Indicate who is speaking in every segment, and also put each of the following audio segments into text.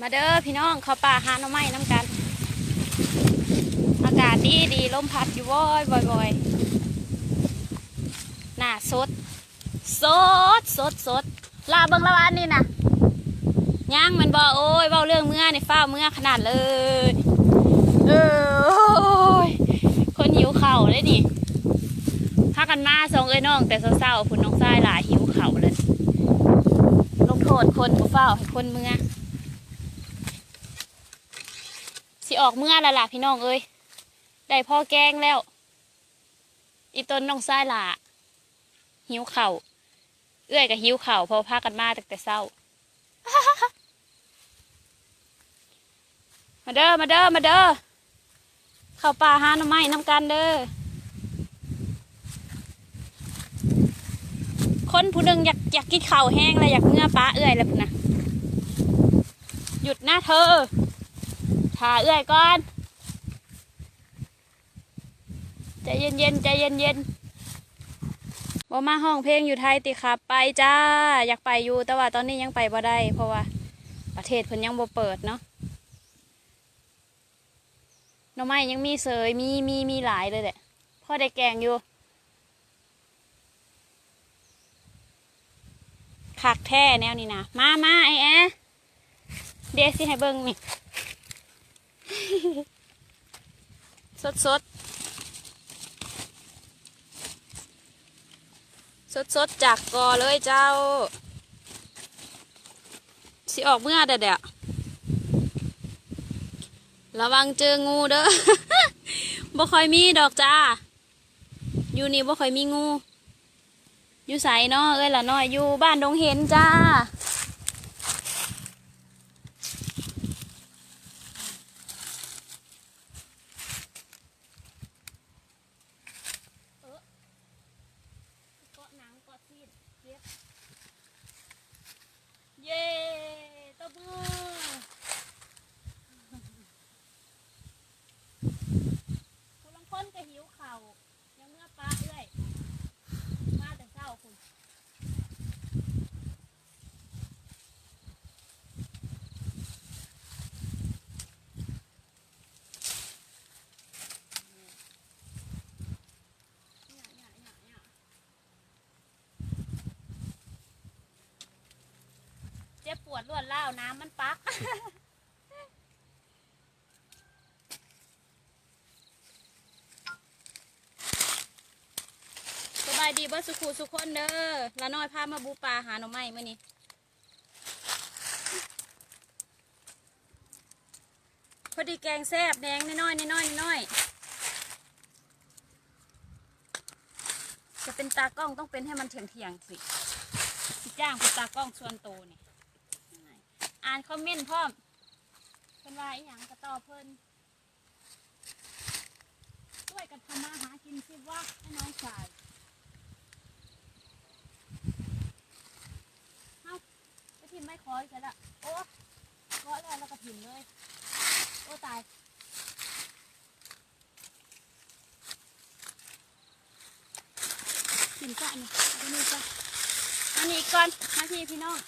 Speaker 1: มาเด้อพี่น้องเขาป่าหาหน่อไม้น้ำกัน อากาศดีดีลมพัดอยู่ว่อยบ่อยบ่อยหน้าสด สดสดสดลาเบิงละวันนี่นะย่างมันบอโอ้ยเบาเรื่องเมื่อในฟ้าเมื่อขนาดเลยเออยคนหิวเข่าเลยนี่พากันมาสองเอ้ยน้อง แต่เศร้าๆพุ่นน้องทรายหลายหิวเข่าเลย ลงโทษคนผู้เฝ้าให้คนเมื่อ สิออกเมื่อละล่ะพี่น้องเอ้ยได้พ่อแกงแล้ว อีต้นน้องทรายล่ะหิวเข่าเอื้อยกับหิวเข่าพอพากันมาตั้งแต่เศร้า มาเด้อมาเด้อมาเด้อเข้าป่าหาหน่อไม้น้ำกันเด้อคนผู้หนึ่งอยากอยากกินข้าวแห้งเลยอยากเมื่อป้าเอื้อยแล้วนนะหยุดนะเธอ ถ่าเอื้อยก่อนใจเย็นเย็นใจเย็นเย็นบ่มาห้องเพลงอยู่ไทยติครับ ไปจ้า อยากไปอยู่แต่ว่าตอนนี้ยังไปบ่ได้ เพราะว่าประเทศเพิ่นยังบ่เปิดเนาะหน่อไม้ยังมีเสยมีมีมีหลายเลยแหละพ่อได้แกงอยู่คักแท้แนวนี้นะมามาไอแอเดยวสิให้เบิ้งนี่ สดสดสดสดจากกอเลยเจ้า สิออกเมื่อเด็ดเดี๋ยวระวังเจองูเด้อบ่ค่อยมีดอกจ้า อยู่นี่บ่ค่อยมีงู อยู่ใสเนาะเอ้ยละน้อยอยู่บ้านดงเห็นจ้า เย้ตบมือ คุณลังคนก็หิวเข่าวยังเมื่อป้าเอื้อย มาแต่เช้าคุณเนี่ยเนี่ยเนี่ยเนี่ยเจ็บปว ดรวดเล่าวน้ำมันปัก สบายดีเบิร์สุขูสุขคนเด้อละน้อยพามาบูปลาหาหน่อไม้เมื่อนี้พอดีแกงแซ่บแดงน้อยๆน้อยๆน้อยๆจะเป็นตากล้องต้องเป็นให้มันเถียงๆสิ สิจ้างเป็นตากล้องส่วนโตวนี่ อ่านคอมเมนต์พร้อมเพิ่นว่าอีหยังกระต่อเพิ่นช่วยกันทำมาหากินสิวะให้น้องชายไปพิมไม่คอยใช่ละโอ้ร้อยแล้วแล้วก็พิมเลย โอ้ตายพิมพ์จ้ะนี่อันนี้จ้ะอันนี้กก่อนมาที่พี่น้อง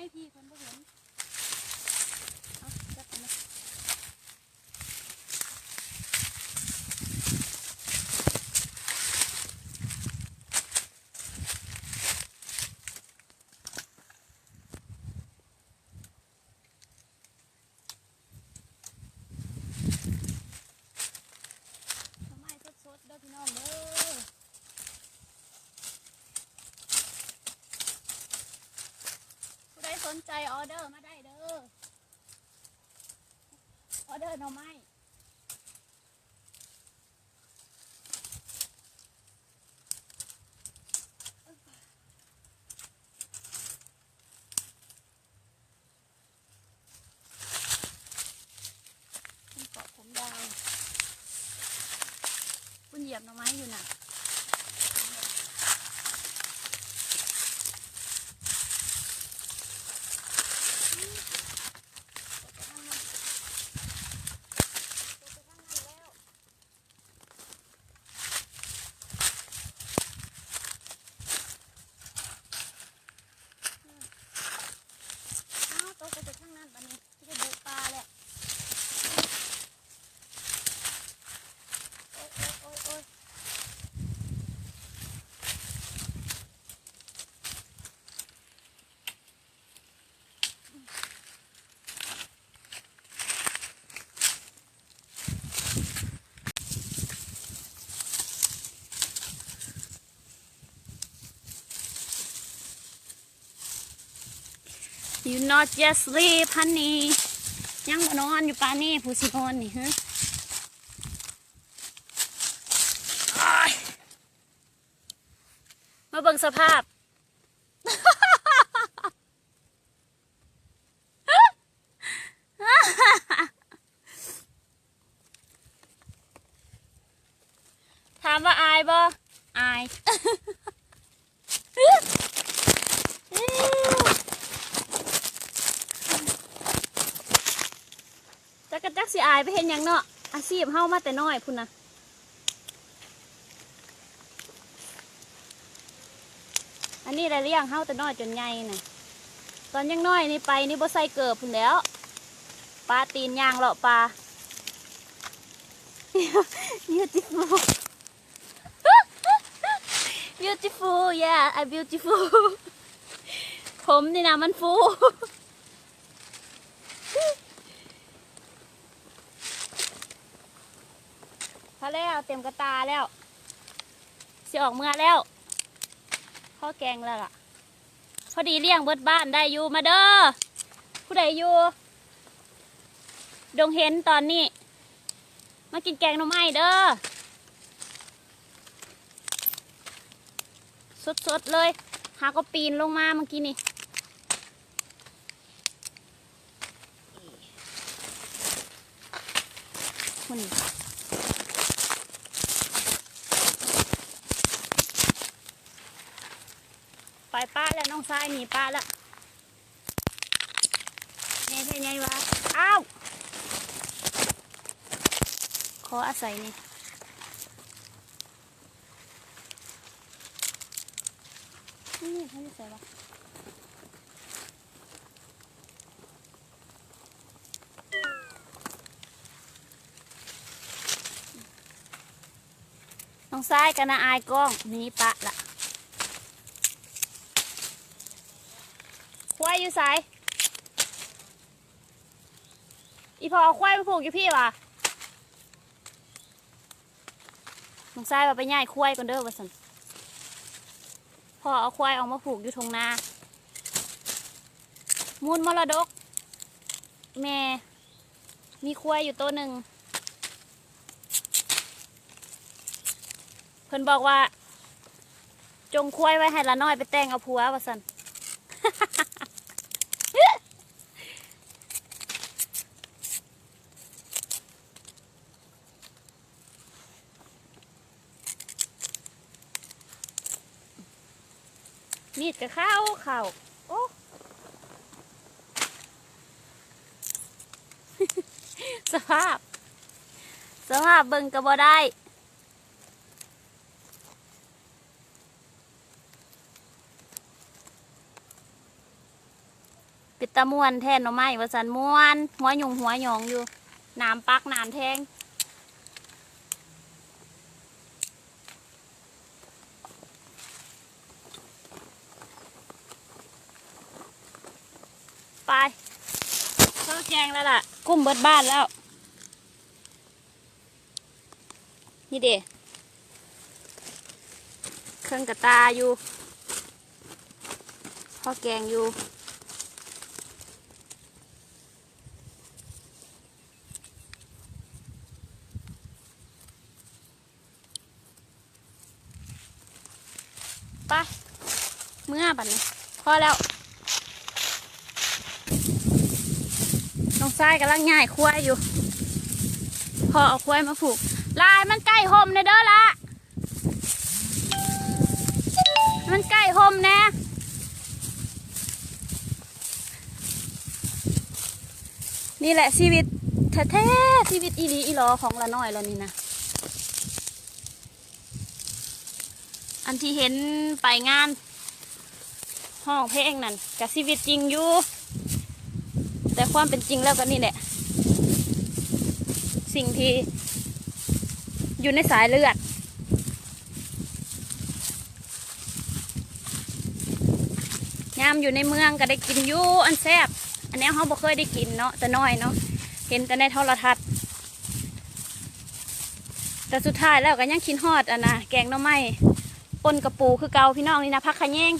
Speaker 1: ให้พี่คนบ่เห็น เอาจับเอามาทำไมสดๆเด้อพี่น้องเด้อ ผู้ใดสนใจ ออเดอร์มาได้เด้อ ออเดอร์หน่อไม้คุณเกาะผมดาวคุณเหยียบหน่อไม้อยู่น่ะ อ้าวตกไปจากข้างนั้นบันนี้ที่จะบุกปลาแหละโอ๊ยโอ๊ยโอ๊ยโอ๊ย อยู่ not just sleep honey ยังบ่นอนอยู่ปานนี่ผู้สินอนนี่ฮะอ้ายมาเบิ่งสภาพ ถามว่าอายบ่อาย จักกะจักสิอายไปเห็นยังเนาะอาชีพเฮามาแต่น้อยพุ่นนะอันนี้ได้เลี้ยงเฮาแต่น้อยจนใหญ่น่ะตอนยังน้อยนี่ไปนี่บ่ใส่เกิบพุ่นแล้วปลาตีนยางเลาะปลา beautiful beautiful yeah I beautiful ผมนี่นะมันฟู พอแล้วเต็มกระตาแล้วสิออกเมื่อแล้วข้อแกงแล้วล่ะ พอดีเลี้ยงเบิดบ้านได้อยู่มาเด้อผู้ใดอยู่ดงเห็นตอนนี้ มากินแกงหน่อไม้เด้อสดๆเลยหาก็ปีนลงมาเมื่อกี้นี่คุณ ไปป้า แล้วน้องชายหนีป้าล้วเนี่ยเป็นไงวะอ้าวขออาศัยนี่นี่เขาจะใส่วะน้องชายกันนะอายกล้องหนี่ปะละ ควาย อยู่ไสายอีพอเอาควายไปผูกอยู่พี่วะน้องทรายว่าไปย่ายควายก่อนเด้อว่าสันพอเอาควายออกมาผูกอยู่ทงนา มูลมรดก แม่ มีควายอยู่ตัวหนึ่งเพิ่นบอกว่า จงควายไว้ให้ละน้อยไปแต่งเอาผัวว่าสัน กับข้าวข้าวโอ้สภาพ สภาพเบิ่งก็บ่ได้ปิดตะมวนแทนหน่อไม้ว่าสันมวน หัวหยงหัวหยองอยู่ น้ำปักน้ำแทง ไปเข้า แกงแล้วล่ะ กุ้มเบิดบ้านแล้ว นี่เด้เครื่องกระตาอยู่พ่อแกงอยู่ไปเมื่อบัดนี้พอแล้ว น้อง ทรายกำลังง่ายควายอยู่ พอเอาควายมาผูก ลายมันใกล้ห่มเนเด้อละ มันใกล้ห่มแน่นี่แหละชีวิตแท้ๆชีวิตอีหลีอีหลอของละน้อยแล้วนี่นะ อันที่เห็นไปงาน ห้องเพลงนั่นกับชีวิตจริงอยู่ แต่ความเป็นจริงแล้วก็นี่แหละ สิ่งที่อยู่ในสายเลือด ยามอยู่ในเมืองก็ได้กินยู่อันแซ่บอันนี้เขาบ่เคยได้กินเนาะแต่น้อยเนาะเห็นแต่ในโทรทัศน์ แต่สุดท้ายแล้วก็ยังคินฮอดอะนะแกงน่อไม้ปนกระปูคือเกาพี่น้องนี่นะพักขะแยง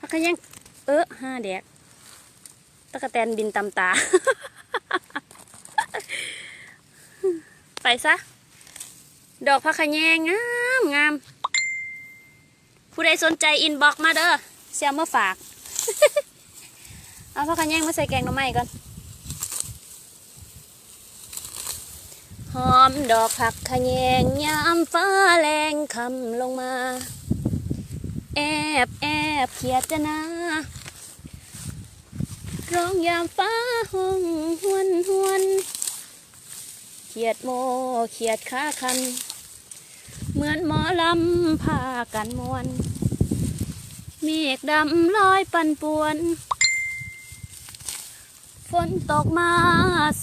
Speaker 1: พักขะแยง ออห้าแดกตะกะแตนบินตำตา ไปซะ ดอกพักขะแยงงามงาม ผู้ใดสนใจอินบ็อกมาเด้อเสียมาฝาก เอาพักขะแยงมาใส่แกงหน่อไม้ก่อน หอมดอกผักขแยงยามฟ้าแรงคำลงมา แอบแอบเขียดจะนา ร้องยามฟ้าห้องหวนหวนเขียดโมเขียดขาคัน เหมือนหมอลำพากันมวน เมฆดำลอยปั่นป่วน ฝนตกมา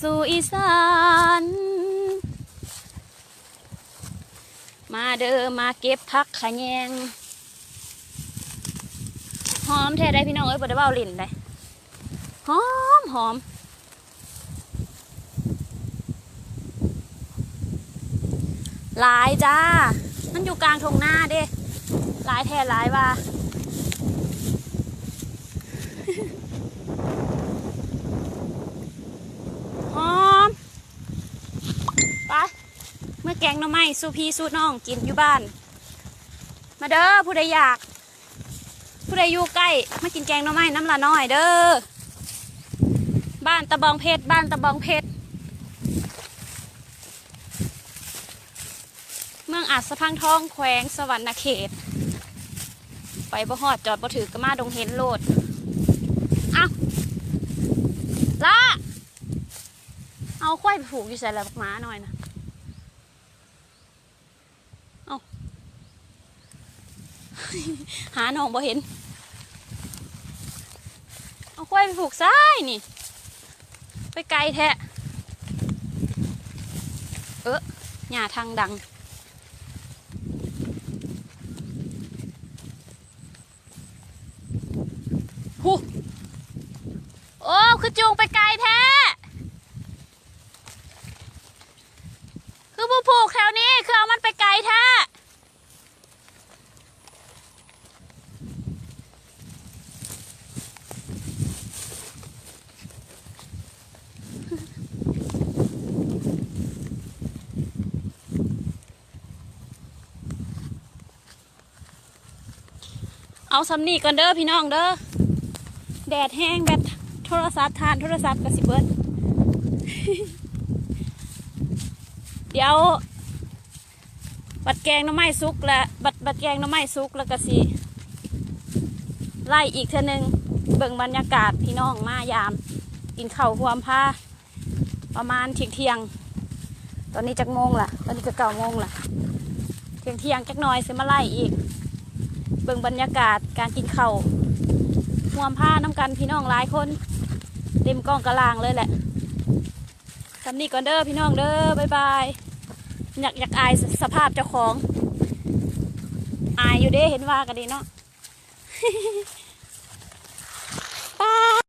Speaker 1: สู่อีสาน มาเด้อมาเก็บพักขะแยง หอมแท้ได้พี่น้องเอ้ยบ่ได้เบ้าลิ่นได้ หอมหอมหลายจ้า มันอยู่กลางทงหน้าเด้หลายแท้หลายว่าหอมไปเมื่อแกงหน่อไม้สู้พี่สู้น้องกินอยู่บ้าน มาเด้อผู้ใดอยาก ผู้ใดอยู่ใกล้ มากินแกงหน่อไม้น้ำละน้อยเด้อานตะบองเพชรบ้านตะบองเพชรเมืองอาจสะพังทองแขวงสวรรณเขต ไปบ่ฮอดจอดบ่ถือกระมาดงเห็นโลดเอาละเอาควายไปผูกอยู่ใส่ลักหม้าหน่อยนะเอาหาน้องบ่เห็น เอาควายไปผูกซ้ายนี่ ไปไกลแท้ เออหญ้าทางดัง หูโอ้คือจูงไปไกลแท้ คือผู้ผูกแถวนี้ คือเอามันไปไกลแท้ เอาสำนีก่อนเด้อพี่น้องเด้อแดดแห้งแบบโทรศัพท์ทานโทรศัพท์กับสิเบิดเดี๋ยว บัดแกงน้ำไม้ซุกและบัดบัดแกงน้ำไม้ซุกแล้วก็สิไล่อีกเท่านึงเบิ่งบรรยากาศพี่น้องมายาม กินข้าวหวมผ้าประมาณเที่ยงเที่ยง ตอนนี้จักโมงล่ะ ตอนนี้จะเก้าโมงล่ะ เที่ยงเที่ยงจักหน่อยสิมาไล่อีก บิ่งบรรยากาศการกินเข่าห่วมผ้าน้ำกันพี่น้องหลายคน เต็มกล้องกระลางเลยแหละสำนีก่อนเด้อพี่น้องเด้อบ๊ายบายอยากอยากอายสสภาพเจ้าของ อายอยู่เด้เห็นว่ากันดีเนาะ